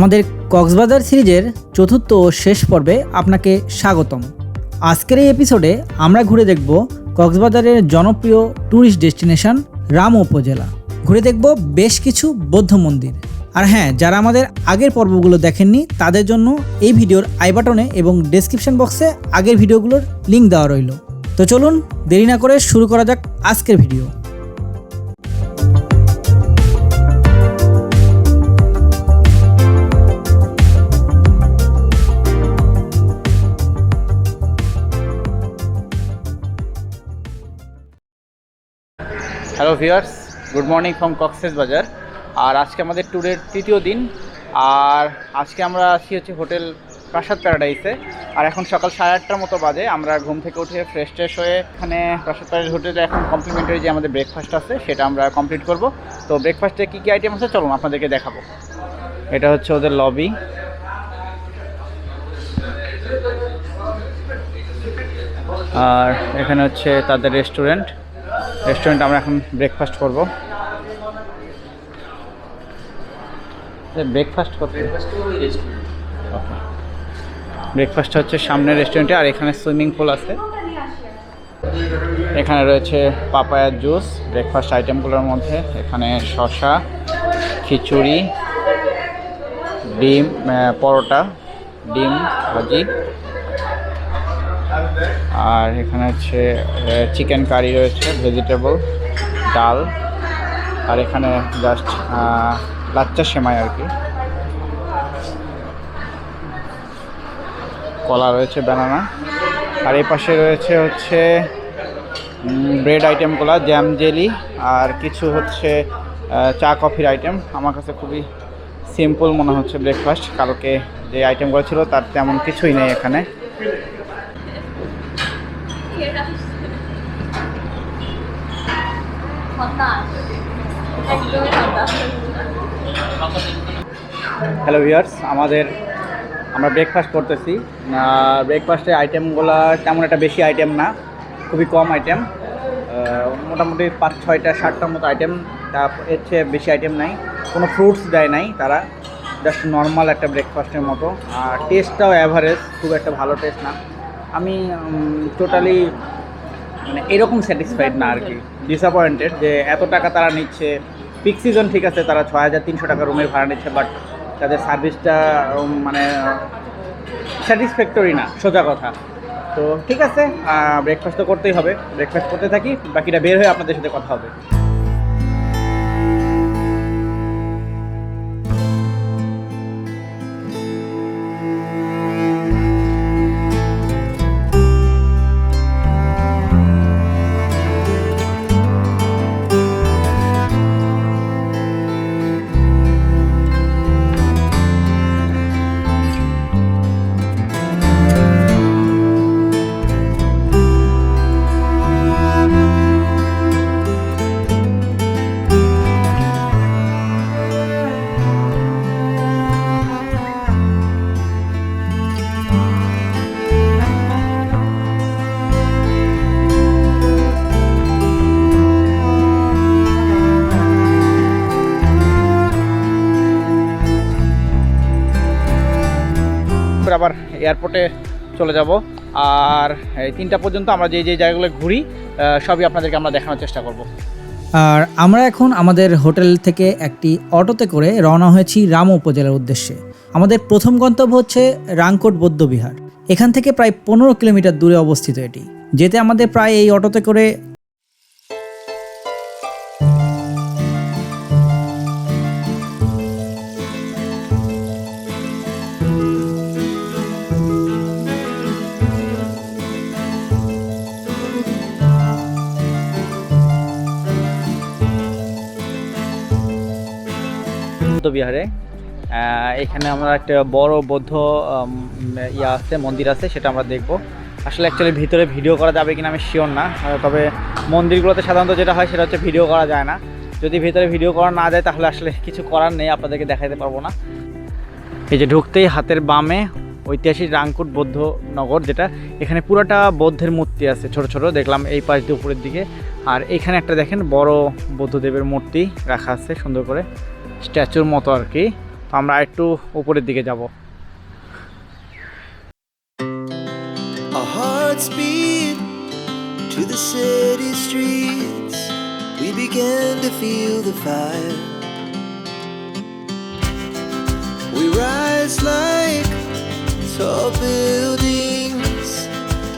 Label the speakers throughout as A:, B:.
A: আমাদের কক্সবাজার সিরিজের চতুর্থ ও শেষ পর্বে আপনাকে স্বাগতম। আজকের এই এপিসোডে আমরা ঘুরে দেখব কক্সবাজারের জনপ্রিয় ট্যুরিস্ট ডেস্টিনেশন রাম উপজেলা। ঘুরে দেখব বেশ কিছু বৌদ্ধ মন্দির। আর হ্যাঁ যারা আমাদের আগের পর্বগুলো দেখেননি, তাদের জন্য এই ভিডিওর আই বাটনে এবং ডেসক্রিপশন বক্সে আগের ভিডিওগুলোর লিঙ্ক দেওয়া রইল। তো চলুন দেরি না করে শুরু করা যাক আজকের video
B: hello viewers good morning from Cox's Bazar আর আজকে আমাদের ট্যুরের তৃতীয় দিন। আর আজকে আমরা আছি হচ্ছে হোটেল প্রাসাদ প্যারাডাইসে আর এখন সকাল সাড়ে আটটার মতো বাজে। আমরা ঘুম থেকে উঠে ফ্রেশ ট্রেশ হয়ে এখানে প্রাসাদ প্যারাডাইস হোটেলে এখন কমপ্লিমেন্টারি যে আমাদের ব্রেকফাস্ট আছে, সেটা আমরা কমপ্লিট করব। তো ব্রেকফাস্টে কী কী আইটেম আছে? চলুন আপনাদেরকে দেখাবো। এটা হচ্ছে ওদের লবি আর এখানে হচ্ছে তাদের রেস্টুরেন্ট রেস্টুরেন্ট আমরা এখন ব্রেকফাস্ট করব। ব্রেকফাস্ট করতে। ব্রেকফাস্ট হচ্ছে সামনের রেস্টুরেন্টে আর এখানে সুইমিং পুল আছে। এখানে রয়েছে পাপায়ার জুস ব্রেকফাস্ট আইটেমগুলোর মধ্যে। এখানে শশা খিচুড়ি ডিম পরোটা ডিম ভাজি। আর এখানে হচ্ছে চিকেন কারি রয়েছে ভেজিটেবল ডাল। আর এখানে জাস্ট লাচ্চা সেমাই আর কি। কলা রয়েছে ব্যানানা আর এই পাশে রয়েছে হচ্ছে ব্রেড আইটেমগুলো জ্যাম জেলি আর কিছু হচ্ছে চা কফির আইটেম আমার কাছে খুবই সিম্পল মনে হচ্ছে ব্রেকফাস্ট কালকে যে আইটেমগুলো ছিল, তার তেমন কিছুই নেই এখানে। হ্যালো ভিয়ার্স আমাদের আমরা ব্রেকফাস্ট করতেছি। ব্রেকফাস্টের আইটেমগুলো তেমন একটা বেশি আইটেম না, খুবই কম আইটেম মোটামুটি পাঁচ, ছয়টা, সাতটার মতো আইটেম তা এর চেয়ে বেশি আইটেম নাই। কোনো ফ্রুটস দেয় নাই তারা। জাস্ট নর্মাল একটা ব্রেকফাস্টের মতো। আর টেস্টটাও অ্যাভারেজ খুব একটা ভালো টেস্ট না। আমি টোটালি মানে এরকম স্যাটিসফাইড না আর কি। ডিসঅ্যাপয়েন্টেড যে এত টাকা তারা নিচ্ছে। পিক সিজন ঠিক আছে, তারা ছয় হাজার তিনশো টাকা রুমের ভাড়া নিচ্ছে বাট তাদের সার্ভিসটা মানে স্যাটিসফ্যাক্টরি না, সোজা কথা। তো ঠিক আছে ব্রেকফাস্ট তো করতেই হবে। ব্রেকফাস্ট করতে থাকি, বাকিটা বের হয়ে আপনাদের সাথে কথা হবে। এয়ারপোর্টে চলে যাব। আর এই তিনটা পর্যন্ত আমরা যে যে জায়গাগুলো ঘুরি সবই আপনাদেরকে আমরা দেখানোর চেষ্টা করব।
A: আর আমরা এখন আমাদের হোটেল থেকে একটি অটোতে করে রওনা হয়েছি রাম উপজেলার উদ্দেশ্যে। আমাদের প্রথম গন্তব্য হচ্ছে রাংকোট বৌদ্ধবিহার। এখান থেকে প্রায় পনেরো কিলোমিটার দূরে অবস্থিত এটি, যেতে আমাদের প্রায় এই অটোতে করে
B: আহ, এখানে আমরা একটা বড় বৌদ্ধ ইয়া আছে মন্দির আছে সেটা আমরা দেখব। আসলে অ্যাকচুয়ালি ভিতরে ভিডিও করা যাবে কিনা আমি শিওর না তবে মন্দিরগুলোতে সাধারণত যেটা হয় সেটা হচ্ছে ভিডিও করা যায় না। যদি ভিতরে ভিডিও করা না যায় তাহলে আসলে কিছু করার নেই আপনাদেরকে দেখাতে পারব না। এই যে ঢুকতেই হাতের বামে ঐতিহাসিক রাংকুট বৌদ্ধ নগর যেটা এখানে পুরোটা বৌদ্ধের মূর্তি আছে ছোট ছোট দেখলাম এই পাশ দিয়ে উপরের দিকে। আর এখানে একটা দেখেন বড় বুদ্ধদেবের মূর্তি রাখা আছে সুন্দর করে, স্ট্যাচুর মতো আর কি। তো আমরা একটু উপরের দিকে যাব।
C: We rise like tall buildings.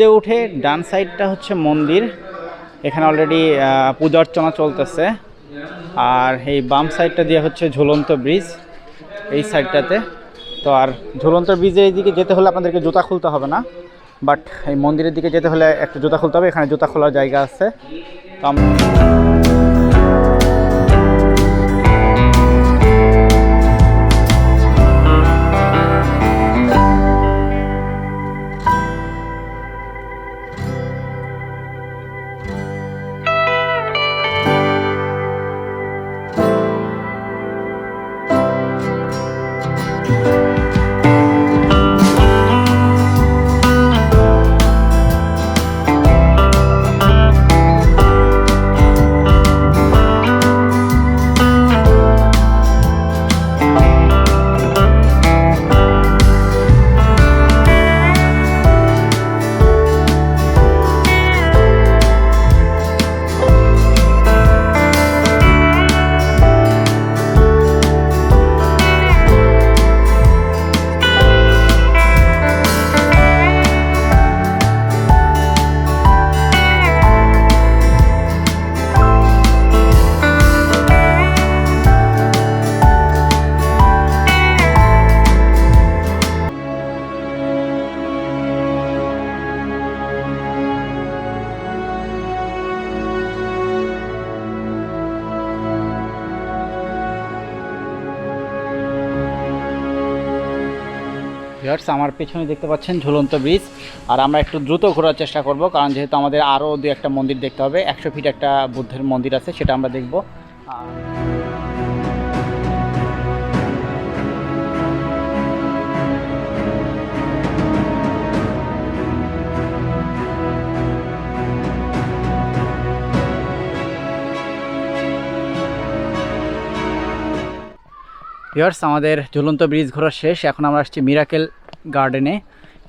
B: যে উঠে ডান সাইডটা হচ্ছে মন্দির। এখানে অলরেডি পূজা অর্চনা চলতেছে। আর এই বাম সাইডটা দিয়ে হচ্ছে ঝুলন্ত ব্রিজ এই সাইডটাতে। তো আর ঝুলন্ত ব্রিজে এইদিকে যেতে হলে আপনাদেরকে জুতা খুলতে হবে না। বাট এই মন্দিরের দিকে যেতে হলে একটা জুতা খুলতে হবে, এখানে জুতা খোলার জায়গা আছে। তো আমরা ভিউয়ার্স, আমার পেছনে দেখতে পাচ্ছেন ঝুলন্ত ব্রিজ, আর আমরা একটু দ্রুত ঘোরার চেষ্টা করব, কারণ যেহেতু আমাদের আরও দু একটা মন্দির দেখতে হবে, একশো ফিট একটা বুদ্ধের মন্দির আছে, সেটা আমরা দেখব। আর ভিউয়ার্স আমাদের ঝুলন্ত ব্রিজ ঘোরা শেষ। এখন আমরা আসছি মিরাকেল গার্ডেনে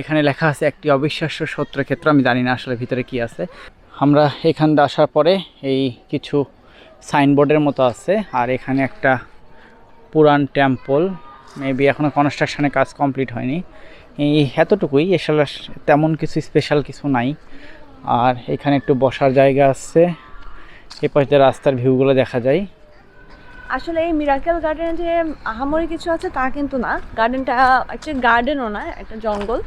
B: এখানে লেখা আছে একটি অবিশ্বাস্য সত্য ক্ষেত্র আমি জানি না আসলে ভিতরে কি আছে। আমরা এখান দিয়ে আসার পরে এই কিছু সাইনবোর্ডের মতো আছে, আর এখানে একটা পুরান টেম্পল মেবি এখনও কনস্ট্রাকশনের কাজ কমপ্লিট হয়নি। এই এতটুকুই এসলে তেমন কিছু স্পেশাল কিছু নাই। আর এখানে একটু বসার জায়গা আছে। এ পাশে রাস্তার ভিউগুলো দেখা যায়।
D: আসলে এই মিরাকেল গার্ডেনে যে আহামরি কিছু আছে তা কিন্তু না। গার্ডেনটা অ্যাকচুয়ালি গার্ডেনও না একটা জঙ্গল।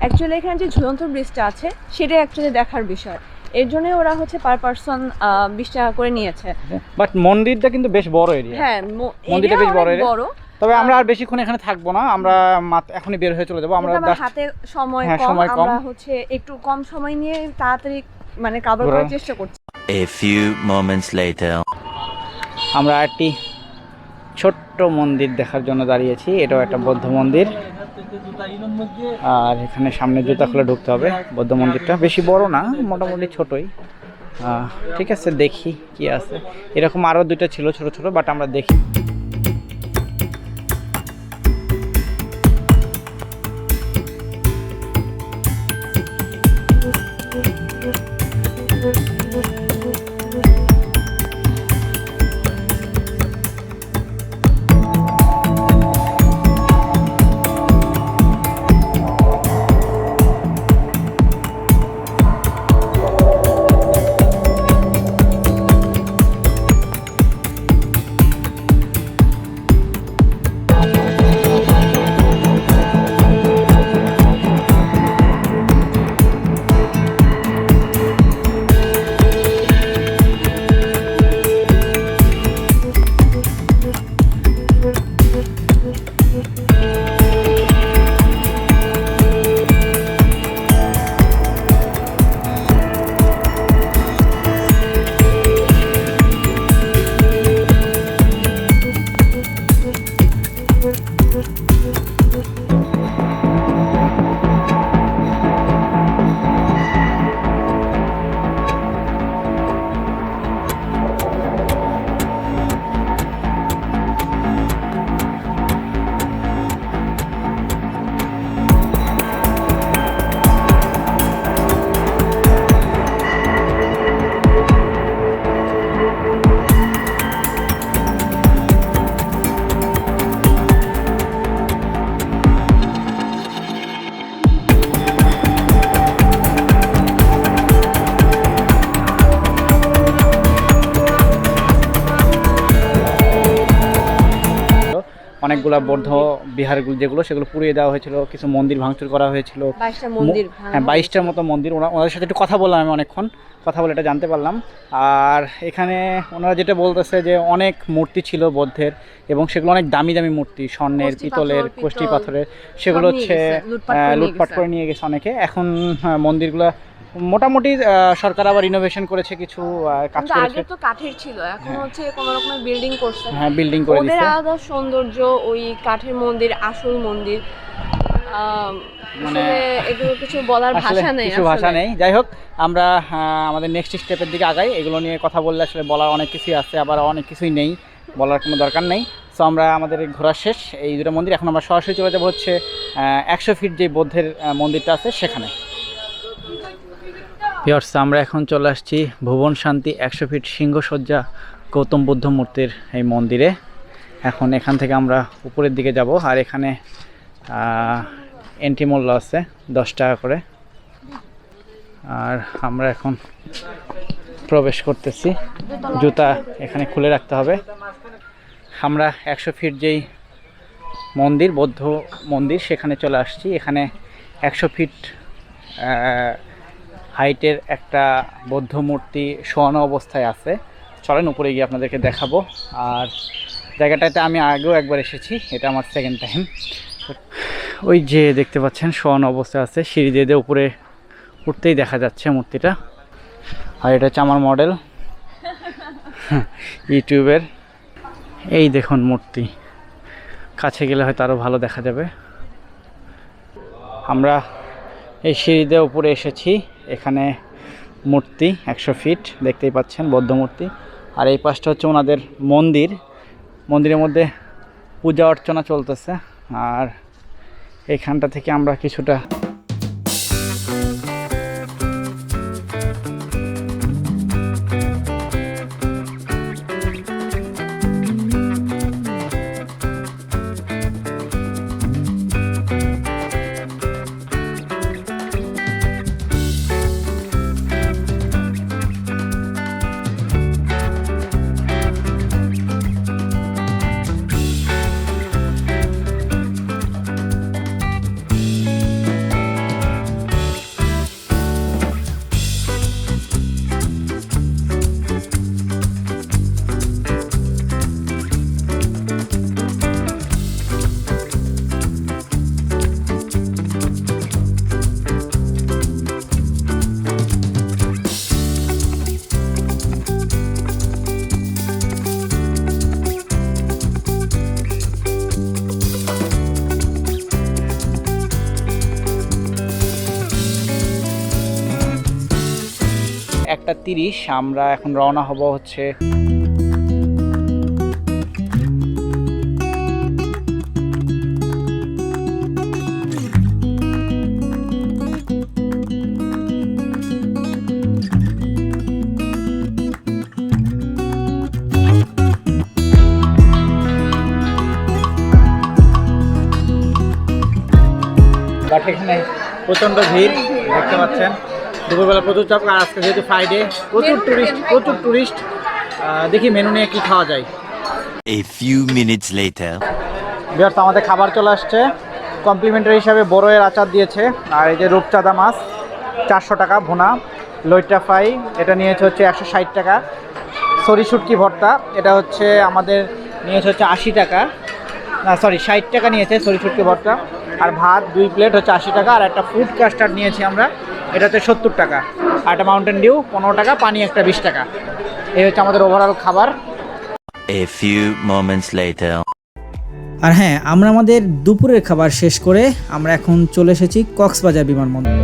D: অ্যাকচুয়ালি এখানে যে ঝুলন্ত ব্রিজটা আছে সেটাই অ্যাকচুয়ালি দেখার বিষয়। এর জন্য ওরা হচ্ছে পার পার্সন বিশ টাকা করে নিয়েছে।
B: বাট মন্দিরটা কিন্তু বেশ বড় এরিয়া
D: হ্যাঁ
B: মন্দিরটা বেশ বড় area?
D: বড়।
B: তবে আমরা আর বেশিক্ষণ এখানে থাকব না। আমরা এখনই বের হয়ে চলে যাব। আমরা
D: হাতে সময়
B: হ্যাঁ,
D: কম।
B: সময় কম।
D: আমরা হচ্ছে একটু কম সময় নিয়ে তাড়াতাড়ি মানে কাভার করার চেষ্টা করছি।
E: A few moments later.
B: আমরা একটি ছোট্ট মন্দির দেখার জন্য দাঁড়িয়েছি। এটাও একটা বৌদ্ধ মন্দির। আর এখানে সামনে জুতা খুলে ঢুকতে হবে। বৌদ্ধ মন্দিরটা বেশি বড় না, মোটামুটি ছোটই। ঠিক আছে, দেখি কি আছে। এরকম আরও দুইটা ছিল ছোট ছোট বাট আমরা দেখি। thank you অনেকগুলা বৌদ্ধ বিহারগুলো যেগুলো সেগুলো পুড়িয়ে দেওয়া হয়েছিল কিছু মন্দির ভাঙচুর করা হয়েছিল।
D: মন্দির
B: হ্যাঁ বাইশটার মতো মন্দির। ওরা ওনাদের সাথে একটু কথা বললাম আমি অনেকক্ষণ। কথা বলে এটা জানতে পারলাম। আর এখানে ওনারা যেটা বলতেছে যে অনেক মূর্তি ছিল বৌদ্ধের এবং সেগুলো অনেক দামি দামি মূর্তি স্বর্ণের পিতলের কোষ্টি পাথরের। সেগুলো হচ্ছে
D: লুটপাট করে নিয়ে গেছে।
B: করে নিয়ে গেছে অনেকে। এখন হ্যাঁ, মন্দিরগুলো মোটামুটি সরকার আবার ইনোভেশন করেছে কিছু কাজ করেছে।
D: আগে তো কাঠের ছিল এখন হচ্ছে কোনো রকমের বিল্ডিং করছে
B: হ্যাঁ বিল্ডিং করে
D: ওদের
B: দিচ্ছে
D: আলাদা সৌন্দর্য ওই কাঠের মন্দির আসল মন্দির
B: মানে-
D: এগুলো কিছু বলার ভাষা নেই
B: কিছু ভাষা নেই। যাই হোক আমরা আমাদের নেক্সট স্টেপের দিকে আগাই। এগুলো নিয়ে কথা বললে আসলে বলার অনেক কিছুই আছে আবার অনেক কিছুই নেই বলার কোনো দরকার নেই। সো আমরা আমাদের ঘোরা শেষ। এই দুটো মন্দির এখন আমরা সরাসরি চলে যাব হচ্ছে একশো ফিট যে বৌদ্ধের মন্দিরটা আছে সেখানে। ভিওর্স আমরা এখন চলে আসছি ভুবন শান্তি একশো ফিট সিংহসজ্জা গৌতম বুদ্ধ মূর্তির এই মন্দিরে। এখন এখান থেকে আমরা উপরের দিকে যাব আর এখানে এন্ট্রি মূল্য আছে, দশ টাকা করে। আর আমরা এখন প্রবেশ করতেছি। জুতা এখানে খুলে রাখতে হবে। আমরা একশো ফিট যেই মন্দির, বৌদ্ধ মন্দির, সেখানে চলে আসছি। এখানে একশো ফিট হাইটের একটা বৌদ্ধ মূর্তি শোয়ানো অবস্থায় আছে। চলেন উপরে গিয়ে আপনাদেরকে দেখাবো। আর জায়গাটাতে আমি আগেও একবার এসেছি, এটা আমার সেকেন্ড টাইম ওই যে দেখতে পাচ্ছেন, শোয়ানো অবস্থায় আছে। সিঁড়ি দিয়ে দিয়ে উপরে উঠতেই দেখা যাচ্ছে মূর্তিটা। আর এটা হচ্ছে আমার মডেল ইউটিউবের। এই দেখুন মূর্তি। কাছে গেলে হয়তো আরও ভালো দেখা যাবে। আমরা এই সিঁড়ি দিয়ে উপরে এসেছি। এখানে মূর্তি একশো ফিট, দেখতেই পাচ্ছেন, বৌদ্ধ মূর্তি। আর এই পাশটা হচ্ছে ওনাদের মন্দির। মন্দিরের মধ্যে পূজা অর্চনা চলতেছে। আর এইখানটা থেকে আমরা কিছুটা তিরিশ আমরা এখন রওনা হব হচ্ছে বাট এখানে ভিড় দেখতে পাচ্ছেন। দুপুরবেলা প্রচুর চাপ আর আজকে যেহেতু ফ্রাইডে প্রচুর টুরিস্ট প্রচুর টুরিস্ট দেখি মেনু নিয়ে কি খাওয়া যায়।
E: A few minutes later.
B: Bihar আমাদের খাবার চলে আসছে। কমপ্লিমেন্টারি হিসাবে বড়য়ের আচার দিয়েছে আর এই যে রূপচাঁদা মাছ চারশো টাকা ভুনা লইট্টা ফ্রাই এটা নিয়েছে হচ্ছে একশো ষাট টাকা। সরি শুটকি ভর্তা এটা হচ্ছে আমাদের নিয়েছে হচ্ছে আশি টাকা। না সরি ষাট টাকা নিয়েছে সরি শুটকি ভর্তা। আর ভাত দুই প্লেট হচ্ছে আশি টাকা আর একটা ফুড কাস্টার্ড নিয়েছি আমরা। এটা হচ্ছে সত্তর টাকা। আর একটা মাউন্টেন ডিউ পনেরো টাকা পানি একটা বিশ টাকা। এই হচ্ছে আমাদের ওভারঅল খাবার।
E: A few moments later.
A: আর হ্যাঁ আমরা আমাদের দুপুরের খাবার শেষ করে আমরা এখন চলে এসেছি কক্সবাজার বিমানবন্দর।